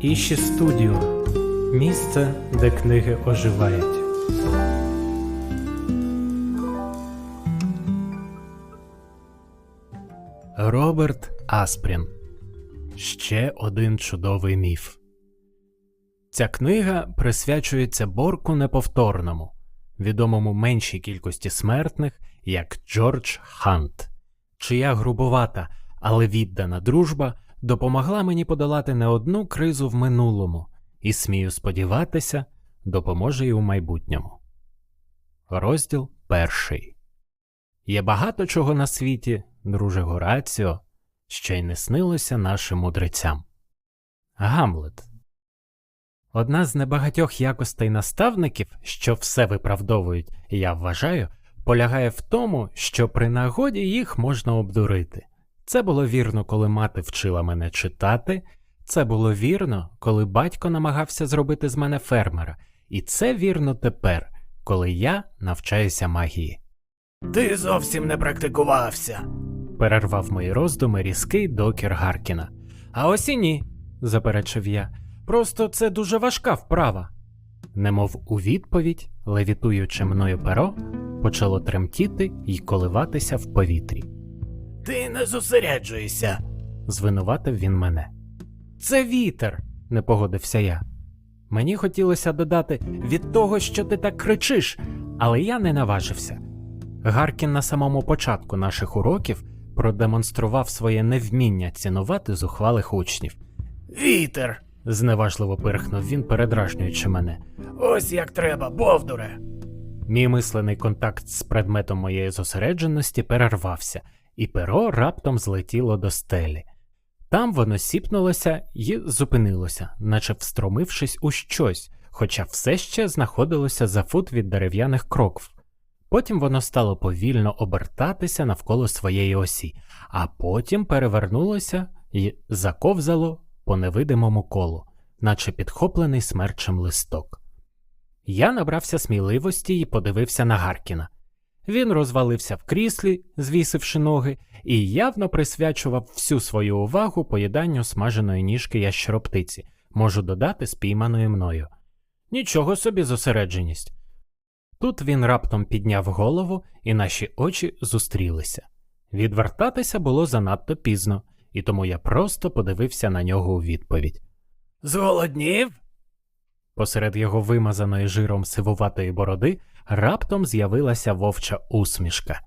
Іші Студіо місце, де книги оживають. Роберт Аспрін. Ще один чудовий міф. Ця книга присвячується Борку Неповторному, відомому меншій кількості смертних як Джордж Хант, чия грубувата, але віддана дружба допомогла мені подолати не одну кризу в минулому і, смію сподіватися, допоможе й у майбутньому. Розділ перший. Є багато чого на світі, друже Гораціо, що й не снилося нашим мудрецям. Гамлет. Одна з небагатьох якостей наставників, що все виправдовують, я вважаю, полягає в тому, що при нагоді їх можна обдурити. Це було вірно, коли мати вчила мене читати, це було вірно, коли батько намагався зробити з мене фермера, і це вірно тепер, коли я навчаюся магії. Ти зовсім не практикувався. Перервав мої роздуми різкий докір Гаркіна. А ось і ні, заперечив я. Просто це дуже важка вправа. Немов у відповідь, левітуючи мною перо, почало тремтіти й коливатися в повітрі. Ти не зосереджуєшся. Звинуватив він мене. Це вітер, не погодився я. Мені хотілося додати від того, що ти так кричиш, але я не наважився. Гаркін на самому початку наших уроків продемонстрував своє невміння цінувати зухвалих учнів. Вітер. Зневажливо пирхнув він, передражнюючи мене. Ось як треба, бовдуре. Мій мислений контакт з предметом моєї зосередженості перервався, і перо раптом злетіло до стелі. Там воно сіпнулося і зупинилося, наче встромившись у щось, хоча все ще знаходилося за фут від дерев'яних крокв. Потім воно стало повільно обертатися навколо своєї осі, а потім перевернулося і заковзало по невидимому колу, наче підхоплений смерчем листок. Я набрався сміливості і подивився на Гаркіна. Він розвалився в кріслі, звісивши ноги, і явно присвячував всю свою увагу поїданню смаженої ніжки ящероптиці, можу додати спійманої мною. Нічого собі зосередженість. Тут він раптом підняв голову, і наші очі зустрілися. Відвертатися було занадто пізно, і тому я просто подивився на нього у відповідь. Зголоднів? Посеред його вимазаної жиром сивуватої бороди раптом з'явилася вовча усмішка.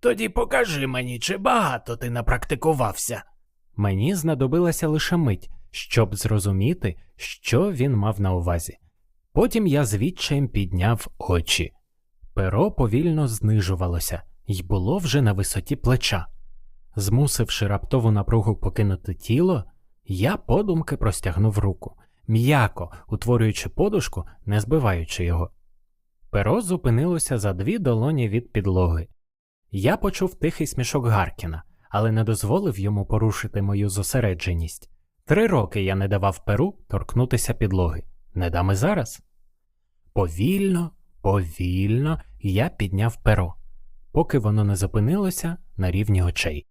Тоді покажи мені, чи багато ти напрактикувався. Мені знадобилася лише мить, щоб зрозуміти, що він мав на увазі. Потім я з відчаєм підняв очі. Перо повільно знижувалося і було вже на висоті плеча. Змусивши раптову напругу покинути тіло, я подумки простягнув руку, м'яко утворюючи подушку, не збиваючи його. Перо зупинилося за дві долоні від підлоги. Я почув тихий смішок Гаркіна, але не дозволив йому порушити мою зосередженість. Три роки я не давав перу торкнутися підлоги. Не дам і зараз. Повільно, повільно я підняв перо, поки воно не зупинилося на рівні очей.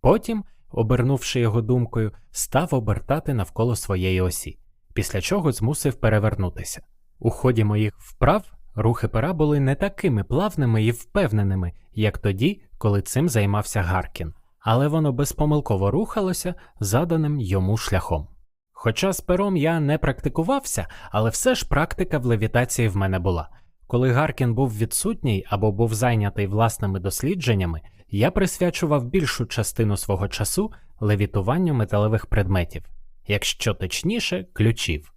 Потім, обернувши його думкою, став обертати навколо своєї осі, після чого змусив перевернутися. У ході моїх вправ рухи пера були не такими плавними і впевненими, як тоді, коли цим займався Гаркін, але воно безпомилково рухалося заданим йому шляхом. Хоча з пером я не практикувався, але все ж практика в левітації в мене була. Коли Гаркін був відсутній або був зайнятий власними дослідженнями, я присвячував більшу частину свого часу левітуванню металевих предметів, якщо точніше, ключів.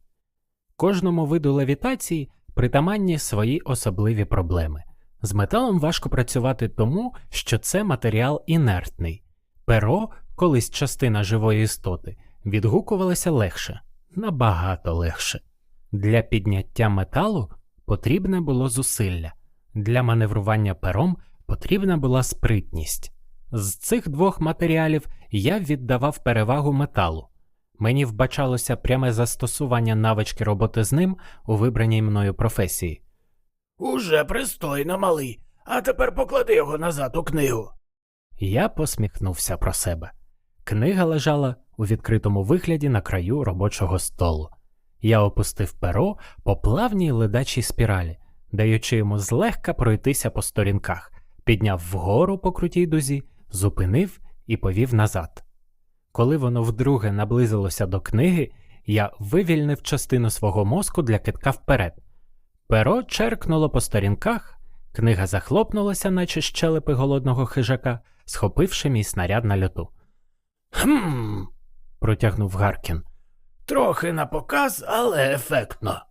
Кожному виду левітації притаманні свої особливі проблеми. З металом важко працювати тому, що це матеріал інертний. Перо, колись частина живої істоти, відгукувалося легше, набагато легше. Для підняття металу потрібне було зусилля, для маневрування пером потрібна була спритність. З цих двох матеріалів я віддавав перевагу металу. Мені вбачалося пряме застосування навички роботи з ним у вибраній мною професії. Уже пристойно, малий. А тепер поклади його назад у книгу. Я посміхнувся про себе. Книга лежала у відкритому вигляді на краю робочого столу. Я опустив перо по плавній ледачій спіралі, даючи йому злегка пройтися по сторінках, підняв вгору по крутій дузі, зупинив і повів назад. Коли воно вдруге наблизилося до книги, я вивільнив частину свого мозку для китка вперед. Перо черкнуло по сторінках, книга захлопнулася, наче щелепи голодного хижака, схопивши мій снаряд на льоту. Хм, Протягнув Гаркін. трохи на показ, але ефектно.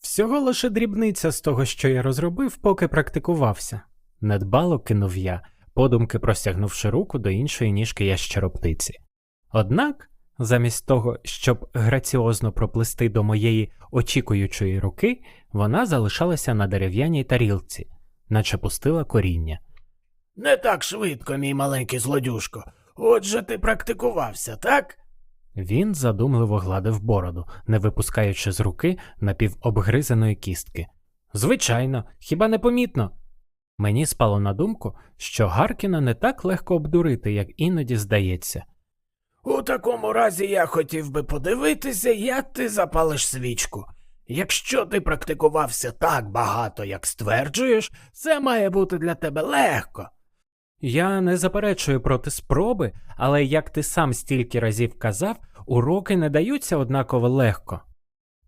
Всього лише дрібниця з того, що я розробив, поки практикувався. Недбало кинув я, подумки простягнувши руку до іншої ніжки ящероптиці. Однак, замість того, щоб граціозно проплисти до моєї очікуючої руки, вона залишалася на дерев'яній тарілці, наче пустила коріння. Не так швидко, мій маленький злодюшко. Отже, ти практикувався, так? Він задумливо гладив бороду, не випускаючи з руки напівобгризаної кістки. Звичайно, хіба не помітно? Мені спало на думку, що Гаркіна не так легко обдурити, як іноді здається. У такому разі я хотів би подивитися, як ти запалиш свічку. Якщо ти практикувався так багато, як стверджуєш, це має бути для тебе легко. Я не заперечую проти спроби, але як ти сам стільки разів казав, уроки не даються однаково легко.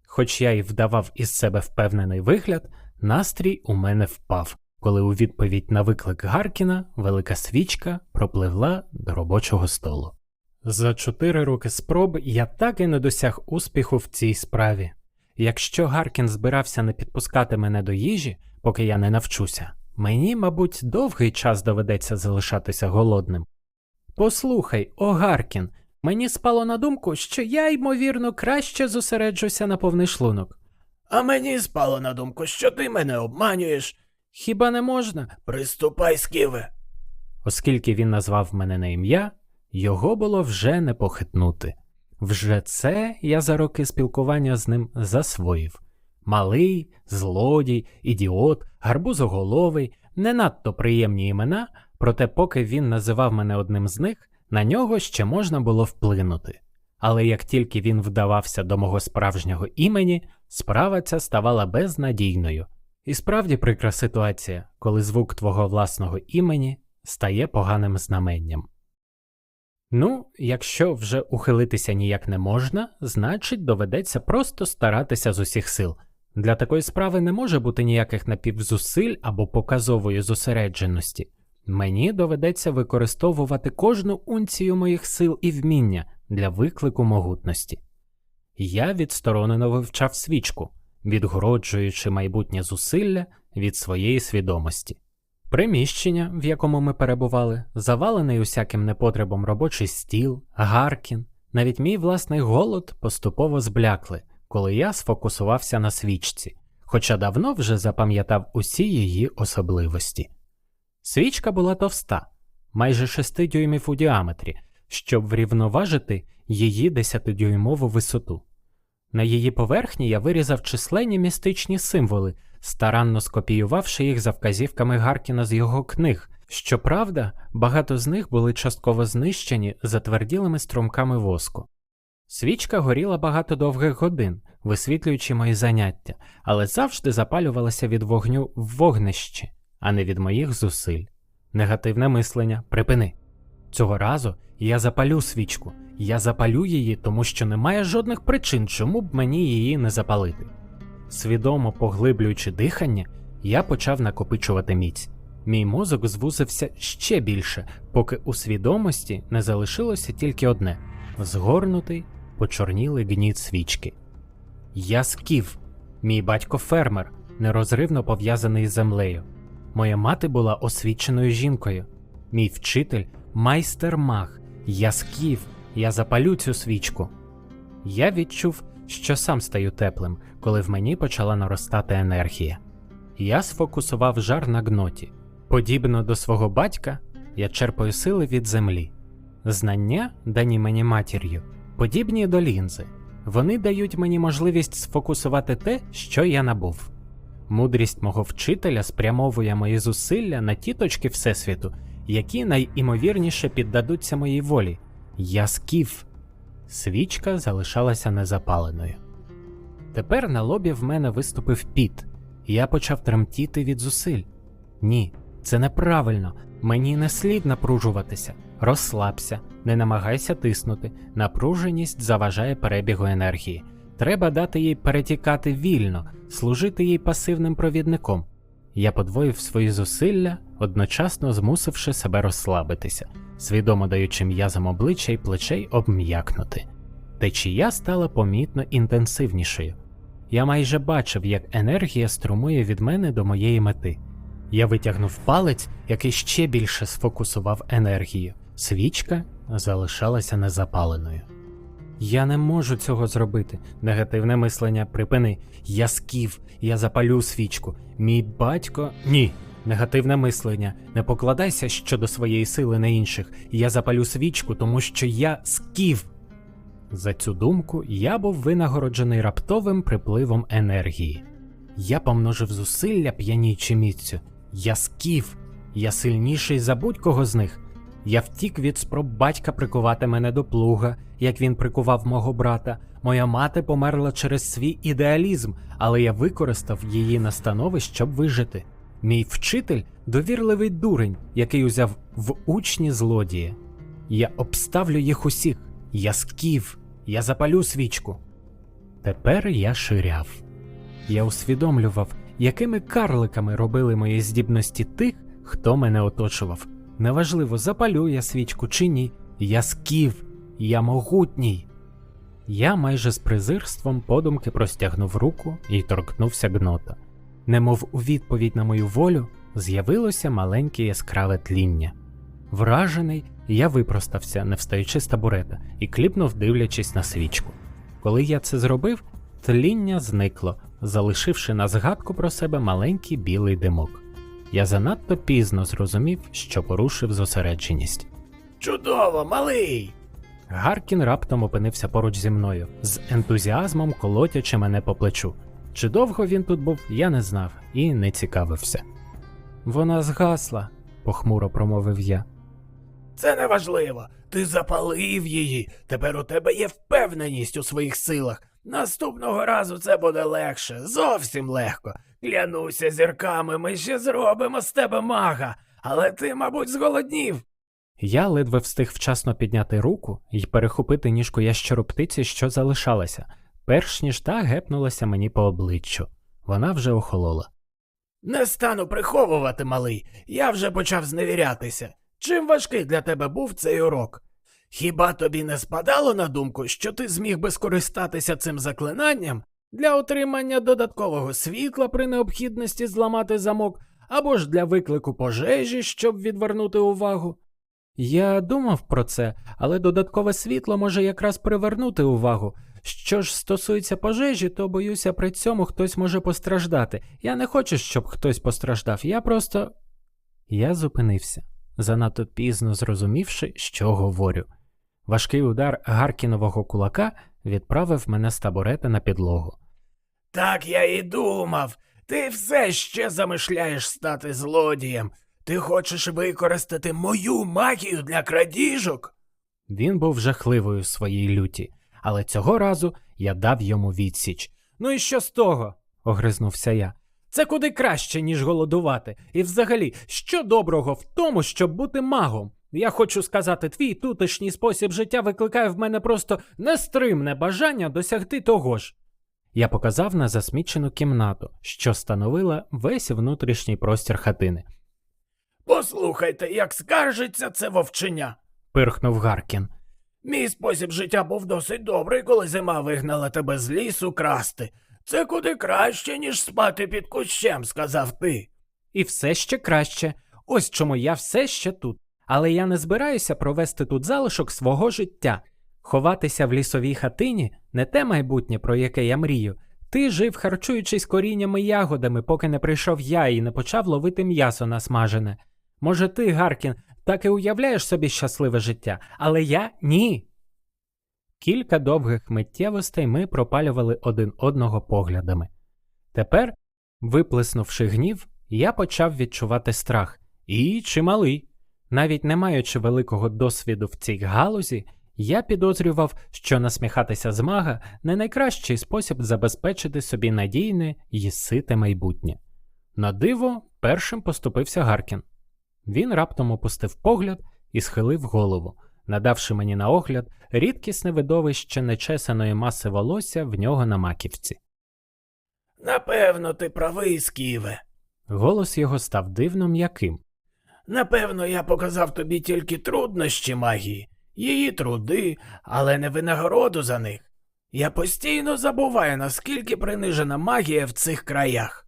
Хоч я й вдавав із себе впевнений вигляд, настрій у мене впав, коли у відповідь на виклик Гаркіна велика свічка пропливла до робочого столу. За чотири роки спроб я так і не досяг успіху в цій справі. Якщо Гаркін збирався не підпускати мене до їжі, поки я не навчуся, мені, мабуть, довгий час доведеться залишатися голодним. Послухай, о Гаркін, мені спало на думку, що я, ймовірно, краще зосереджуся на повний шлунок. А мені спало на думку, що ти мене обманюєш. Хіба не можна? Приступай, сківе. Оскільки він назвав мене на ім'я, його було вже не похитнути. Вже це я за роки спілкування з ним засвоїв. Малий, злодій, ідіот, гарбузоголовий, не надто приємні імена, проте поки він називав мене одним з них, на нього ще можна було вплинути. Але як тільки він вдавався до мого справжнього імені, справа ця ставала безнадійною. І справді прикра ситуація, коли звук твого власного імені стає поганим знаменням. Ну, якщо вже ухилитися ніяк не можна, значить доведеться просто старатися з усіх сил. Для такої справи не може бути ніяких напівзусиль або показової зосередженості. Мені доведеться використовувати кожну унцію моїх сил і вміння для виклику могутності. Я відсторонено вивчав свічку, відгороджуючи майбутнє зусилля від своєї свідомості. Приміщення, в якому ми перебували, завалений усяким непотребом робочий стіл, гаркін, навіть мій власний голод поступово зблякли, коли я сфокусувався на свічці, хоча давно вже запам'ятав усі її особливості. Свічка була товста, майже 6 дюймів у діаметрі, щоб врівноважити її 10-дюймову висоту. На її поверхні я вирізав численні містичні символи, старанно скопіювавши їх за вказівками Гаркіна з його книг. Щоправда, багато з них були частково знищені затверділими струмками воску. Свічка горіла багато довгих годин, висвітлюючи мої заняття, але завжди запалювалася від вогню в вогнищі, а не від моїх зусиль. Негативне мислення, припини. Цього разу я запалю свічку, я запалю її, тому що немає жодних причин, чому б мені її не запалити. Свідомо поглиблюючи дихання, я почав накопичувати міць. Мій мозок звузився ще більше, поки у свідомості не залишилося тільки одне згорнутий, почорнілий гніт свічки. Я скіф, мій батько фермер, нерозривно пов'язаний з землею. Моя мати була освіченою жінкою, мій вчитель майстер маг. Я скіф, я запалю цю свічку. Я відчув, що сам стаю теплим, коли в мені почала наростати енергія. Я сфокусував жар на гноті. Подібно до свого батька, я черпаю сили від землі. Знання, дані мені матір'ю, подібні до лінзи. Вони дають мені можливість сфокусувати те, що я набув. Мудрість мого вчителя спрямовує мої зусилля на ті точки Всесвіту, які найімовірніше піддадуться моїй волі. Я скіф. Свічка залишалася незапаленою. Тепер на лобі в мене виступив піт, і я почав тремтіти від зусиль. Ні, це неправильно. Мені не слід напружуватися. Розслабся, не намагайся тиснути. Напруженість заважає перебігу енергії. Треба дати їй перетікати вільно, служити їй пасивним провідником. Я подвоїв свої зусилля, одночасно змусивши себе розслабитися, свідомо даючи м'язам обличчя й плечей обм'якнути. Течія стала помітно інтенсивнішою. Я майже бачив, як енергія струмує від мене до моєї мети. Я витягнув палець, який ще більше сфокусував енергію. Свічка залишалася незапаленою. Я не можу цього зробити. Негативне мислення, припини. Я скіф, я запалю свічку. Мій батько. Ні. Негативне мислення. Не покладайся щодо своєї сили на інших. Я запалю свічку, тому що я скіф. За цю думку я був винагороджений раптовим припливом енергії. Я помножив зусилля п'янічі міцю. Я скіф, я сильніший за будь-кого з них. Я втік від спроб батька прикувати мене до плуга, як він прикував мого брата. Моя мати померла через свій ідеалізм, але я використав її настанови, щоб вижити. Мій вчитель довірливий дурень, який узяв в учні злодії. Я обставлю їх усіх. Я скіф, я запалю свічку. Тепер я ширяв. Я усвідомлював, якими карликами робили мої здібності тих, хто мене оточував. Неважливо, запалю я свічку чи ні, я скіф, я могутній. Я майже з презирством подумки простягнув руку і торкнувся гнота. Немов у відповідь на мою волю, з'явилося маленьке яскраве тління. Вражений, я випростався, не встаючи з табурета, і кліпнув, дивлячись на свічку. Коли я це зробив, тління зникло, залишивши на згадку про себе маленький білий димок. Я занадто пізно зрозумів, що порушив зосередженість. Чудово, малий. Гаркін раптом опинився поруч зі мною, з ентузіазмом колотячи мене по плечу. Чи довго він тут був, я не знав і не цікавився. Вона згасла, похмуро промовив я. Це не важливо. Ти запалив її. Тепер у тебе є впевненість у своїх силах. Наступного разу це буде легше, зовсім легко. Клянуся зірками, ми ще зробимо з тебе мага, але ти, мабуть, зголоднів. Я ледве встиг вчасно підняти руку і перехопити ніжку ящероптиці, що залишалася, перш ніж та гепнулася мені по обличчю. Вона вже охолола. Не стану приховувати, малий. Я вже почав зневірятися. Чим важкий для тебе був цей урок? Хіба тобі не спадало на думку, що ти зміг би скористатися цим заклинанням для отримання додаткового світла при необхідності зламати замок, або ж для виклику пожежі, щоб відвернути увагу? Я думав про це, але додаткове світло може якраз привернути увагу. Що ж стосується пожежі, то боюся, при цьому хтось може постраждати. Я не хочу, щоб хтось постраждав, я просто. Я зупинився, занадто пізно зрозумівши, що говорю. Важкий удар Гаркінового кулака відправив мене з табурета на підлогу. Так я і думав. Ти все ще замишляєш стати злодієм. Ти хочеш використати мою магію для крадіжок? Він був жахливою в своїй люті, але цього разу я дав йому відсіч. Ну і що з того? огризнувся я. Це куди краще, ніж голодувати. І взагалі, що доброго в тому, щоб бути магом? Я хочу сказати, твій тутешній спосіб життя викликає в мене просто нестримне бажання досягти того ж. Я показав на засмічену кімнату, що становила весь внутрішній простір хатини. Послухайте, як скаржиться це вовченя. Пирхнув Гаркін. Мій спосіб життя був досить добрий, коли зима вигнала тебе з лісу красти. Це куди краще, ніж спати під кущем, сказав ти. І все ще краще. Ось чому я все ще тут. Але я не збираюся провести тут залишок свого життя. Ховатися в лісовій хатині не те майбутнє, про яке я мрію. Ти жив, харчуючись коріннями ягодами, поки не прийшов я і не почав ловити м'ясо насмажене. Може, ти, Гаркін, так і уявляєш собі щасливе життя, але я ні. Кілька довгих миттєвостей ми пропалювали один одного поглядами. Тепер, виплеснувши гнів, я почав відчувати страх і чималий. Навіть не маючи великого досвіду в цій галузі, Я підозрював, що насміхатися з мага не найкращий спосіб забезпечити собі надійне й сите майбутнє. На диво, першим поступився Гаркін. Він раптом опустив погляд і схилив голову, надавши мені на огляд рідкісне видовище нечесаної маси волосся в нього на маківці. Напевно, ти правий, Сківе. Голос його став дивно м'яким. Напевно, я показав тобі тільки труднощі магії, її труди, але не винагороду за них. Я постійно забуваю, наскільки принижена магія в цих краях.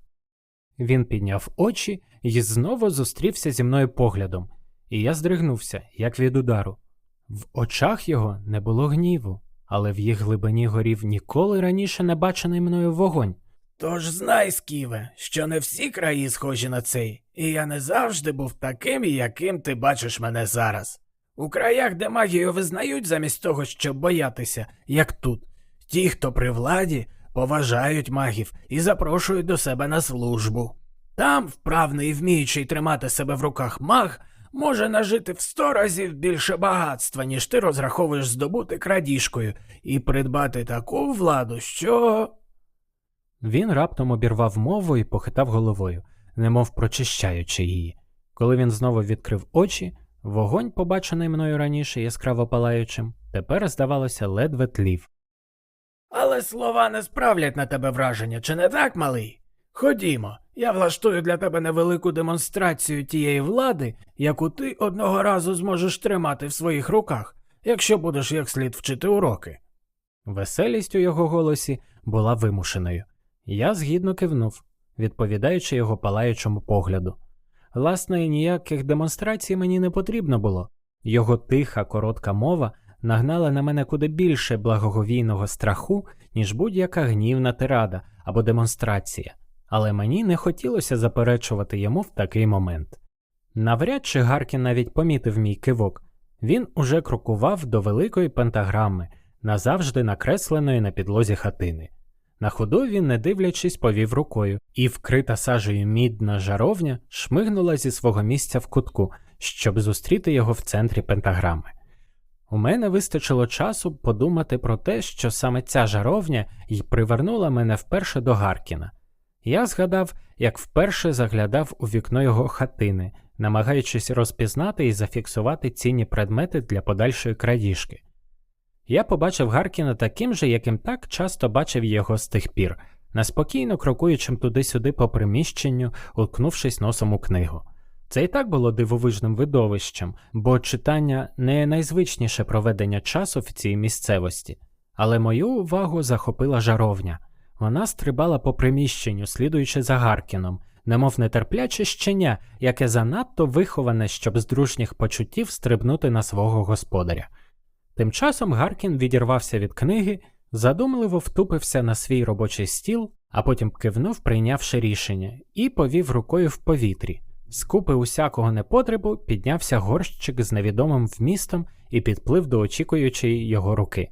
Він підняв очі і знову зустрівся зі мною поглядом, і я здригнувся, як від удару. В очах його не було гніву, але в їх глибині горів ніколи раніше не бачений мною вогонь. Тож знай, Сківе, що не всі краї схожі на цей, і я не завжди був таким, яким ти бачиш мене зараз. У краях, де магію визнають замість того, щоб боятися, як тут, ті, хто при владі, поважають магів і запрошують до себе на службу. Там вправний і вміючий тримати себе в руках маг може нажити в сто разів більше багатства, ніж ти розраховуєш здобути крадіжкою, і придбати таку владу, що. Він раптом обірвав мову і похитав головою, немов прочищаючи її. Коли він знову відкрив очі, вогонь, побачений мною раніше яскраво палаючим, тепер, здавалося, ледве тлів. Але слова не справлять на тебе враження, чи не так, малий? Ходімо, я влаштую для тебе невелику демонстрацію тієї влади, яку ти одного разу зможеш тримати в своїх руках, якщо будеш як слід вчити уроки. Веселість у його голосі була вимушеною. Я згідно кивнув, відповідаючи його палаючому погляду. Власне, ніяких демонстрацій мені не потрібно було. Його тиха, коротка мова нагнала на мене куди більше благоговійного страху, ніж будь-яка гнівна тирада або демонстрація, але мені не хотілося заперечувати йому в такий момент. Навряд чи Гаркін навіть помітив мій кивок. Він уже крокував до великої пентаграми, назавжди накресленої на підлозі хатини. На ходу він, не дивлячись, повів рукою, і вкрита сажею мідна жаровня шмигнула зі свого місця в кутку, щоб зустріти його в центрі пентаграми. У мене вистачило часу подумати про те, що саме ця жаровня й привернула мене вперше до Гаркіна. Я згадав, як вперше заглядав у вікно його хатини, намагаючись розпізнати і зафіксувати цінні предмети для подальшої крадіжки. Я побачив Гаркіна таким же, яким так часто бачив його з тих пір, неспокійно крокуючим туди-сюди по приміщенню, уткнувшись носом у книгу. Це і так було дивовижним видовищем, бо читання не найзвичніше проведення часу в цій місцевості. Але мою увагу захопила жаровня. Вона стрибала по приміщенню, слідуючи за Гаркіном, немов нетерпляче щеня, яке занадто виховане, щоб з дружніх почуттів стрибнути на свого господаря. Тим часом Гаркін відірвався від книги, задумливо втупився на свій робочий стіл, а потім кивнув, прийнявши рішення, і повів рукою в повітрі. З купи усякого непотребу піднявся горщик з невідомим вмістом і підплив до очікуючої його руки.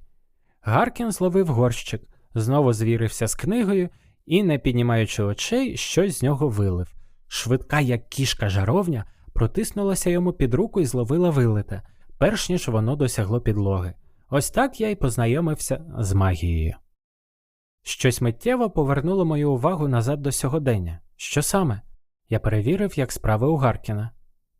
Гаркін зловив горщик, знову звірився з книгою і, не піднімаючи очей, щось з нього вилив. Швидка, як кішка жаровня, протиснулася йому під руку і зловила вилите, перш ніж воно досягло підлоги. Ось так я й познайомився з магією. Щось миттєво повернуло мою увагу назад до сьогодення. Що саме? Я перевірив, як справи у Гаркіна.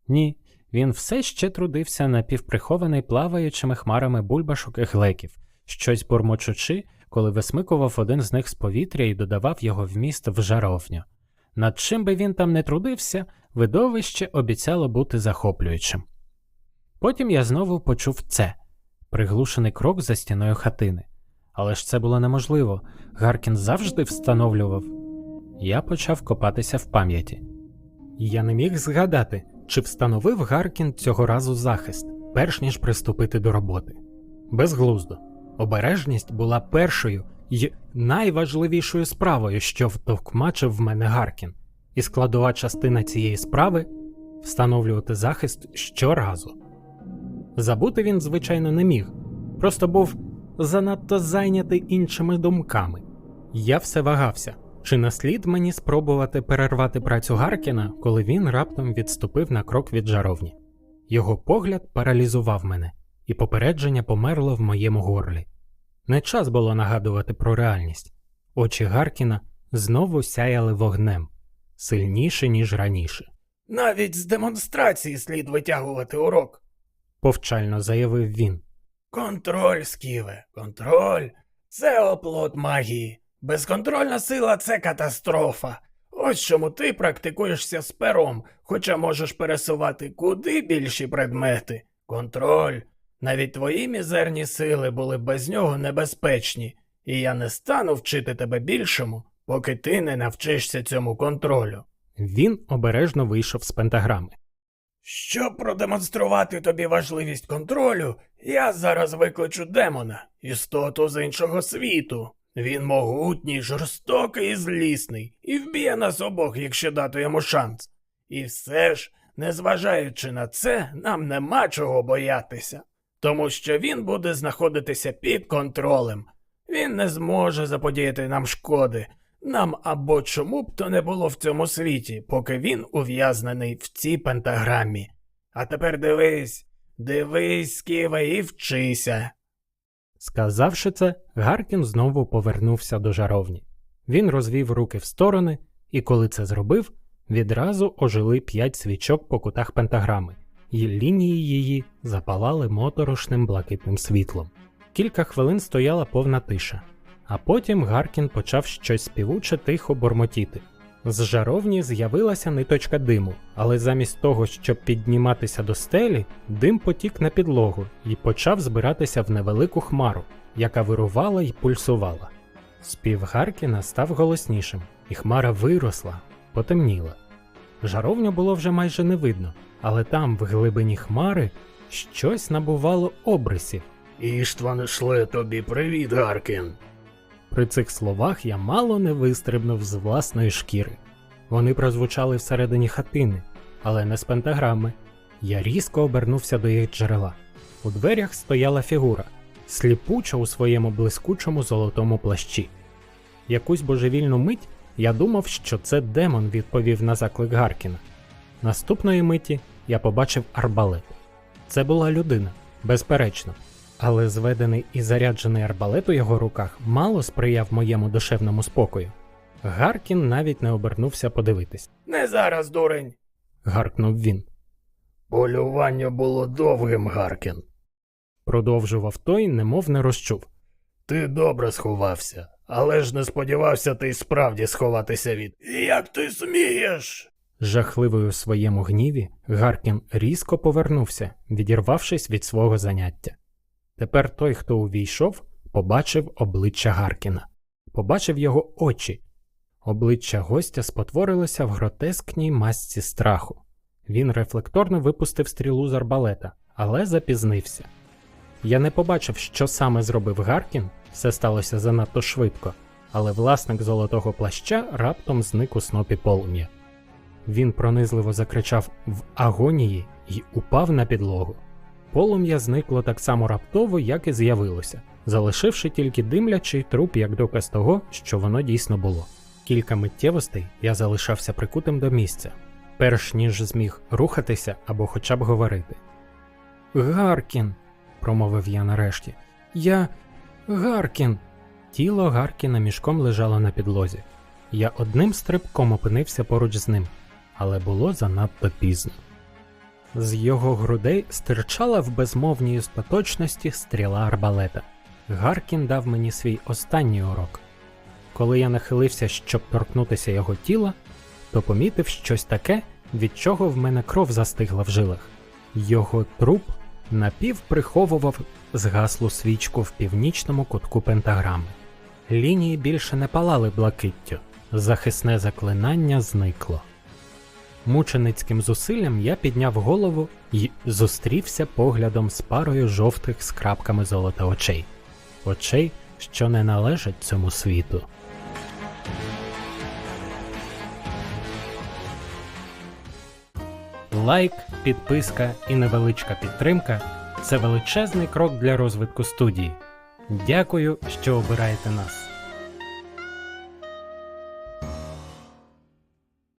Ні, він все ще трудився напівприхований плаваючими хмарами бульбашок і глеків, щось бурмочучи, коли висмикував один з них з повітря і додавав його вміст в жаровню. Над чим би він там не трудився, видовище обіцяло бути захоплюючим. Потім я знову почув це приглушений крок за стіною хатини. Але ж це було неможливо. Гаркін завжди встановлював. Я почав копатися в пам'яті. Я не міг згадати, чи встановив Гаркін цього разу захист, перш ніж приступити до роботи. Безглуздо. Обережність була першою і найважливішою справою, що втовкмачив в мене Гаркін, і складова частина цієї справи встановлювати захист щоразу. Забути він, звичайно, не міг, просто був занадто зайнятий іншими думками. Я все вагався, чи наслід мені спробувати перервати працю Гаркіна, коли він раптом відступив на крок від жаровні. Його погляд паралізував мене. і попередження померло в моєму горлі. Не час було нагадувати про реальність. Очі Гаркіна знову сяяли вогнем, сильніше, ніж раніше, Навіть з демонстрації слід витягувати урок. Повчально заявив він. Контроль, Сківе, контроль. Це оплот магії. Безконтрольна сила це катастрофа. Ось чому ти практикуєшся з пером, хоча можеш пересувати куди більші предмети. Контроль. Навіть твої мізерні сили були без нього небезпечні, і я не стану вчити тебе більшому, поки ти не навчишся цьому контролю. Він обережно вийшов з пентаграми. Щоб продемонструвати тобі важливість контролю, я зараз викличу демона, істоту з іншого світу. Він могутній, жорстокий і злісний, і вб'є нас обох, якщо дати йому шанс. І все ж, незважаючи на це, нам нема чого боятися, тому що він буде знаходитися під контролем. Він не зможе заподіяти нам шкоди, нам або чому б то не було в цьому світі, поки він ув'язнений в цій пентаграмі. А тепер дивись, дивись, Сківе, і вчися. Сказавши це, Гаркін знову повернувся до жаровні. Він розвів руки в сторони, і коли це зробив, відразу ожили п'ять свічок по кутах пентаграми, і лінії її запалали моторошним блакитним світлом. Кілька хвилин стояла повна тиша, а потім Гаркін почав щось співуче тихо бормотіти. З жаровні з'явилася ниточка диму, але замість того, щоб підніматися до стелі, дим потік на підлогу і почав збиратися в невелику хмару, яка вирувала й пульсувала. Спів Гаркіна став голоснішим, і хмара виросла, потемніла. Жаровню було вже майже не видно, але там, в глибині хмари, щось набувало обрисів. Іштван шле тобі привіт, Гаркін. При цих словах я мало не вистрибнув з власної шкіри. Вони прозвучали всередині хатини, але не з пентаграми. Я різко обернувся до їх джерела. У дверях стояла фігура, сліпуча у своєму блискучому золотому плащі. Якусь божевільну мить я думав, що це демон відповів на заклик Гаркіна. Наступної миті я побачив арбалет. Це була людина, безперечно, але зведений і заряджений арбалет у його руках мало сприяв моєму душевному спокою. Гаркін навіть не обернувся подивитись. Не зараз, дурень. Гаркнув він. Полювання було довгим, Гаркін. Продовжував той, немов не розчув. Ти добре сховався, але ж не сподівався ти й справді сховатися від. Як ти смієш? Жахливий у своєму гніві, Гаркін різко повернувся, відірвавшись від свого заняття. Тепер той, хто увійшов, побачив обличчя Гаркіна, побачив його очі. Обличчя гостя спотворилося в гротескній масці страху. Він рефлекторно випустив стрілу з арбалета, але запізнився. Я не побачив, що саме зробив Гаркін, все сталося занадто швидко, але власник золотого плаща раптом зник у снопі полум'я. Він пронизливо закричав в агонії і упав на підлогу. Полум'я зникло так само раптово, як і з'явилося, залишивши тільки димлячий труп як доказ того, що воно дійсно було. Кілька миттєвостей я залишався прикутим до місця, перш ніж зміг рухатися або хоча б говорити. Гаркін, промовив я нарешті. Я. Гаркін. Тіло Гаркіна мішком лежало на підлозі. Я одним стрибком опинився поруч з ним, але було занадто пізно. З його грудей стирчала в безмовній остаточності стріла арбалета. Гаркін дав мені свій останній урок. Коли я нахилився, щоб торкнутися його тіла, то помітив щось таке, від чого в мене кров застигла в жилах. Його труп напівприховував згаслу свічку в північному кутку пентаграми. Лінії більше не палали блакиттю, захисне заклинання зникло. Мученицьким зусиллям я підняв голову і зустрівся поглядом з парою жовтих з крапками золота очей, очей, що не належать цьому світу. Лайк, підписка і невеличка підтримка це величезний крок для розвитку студії. Дякую, що обираєте нас.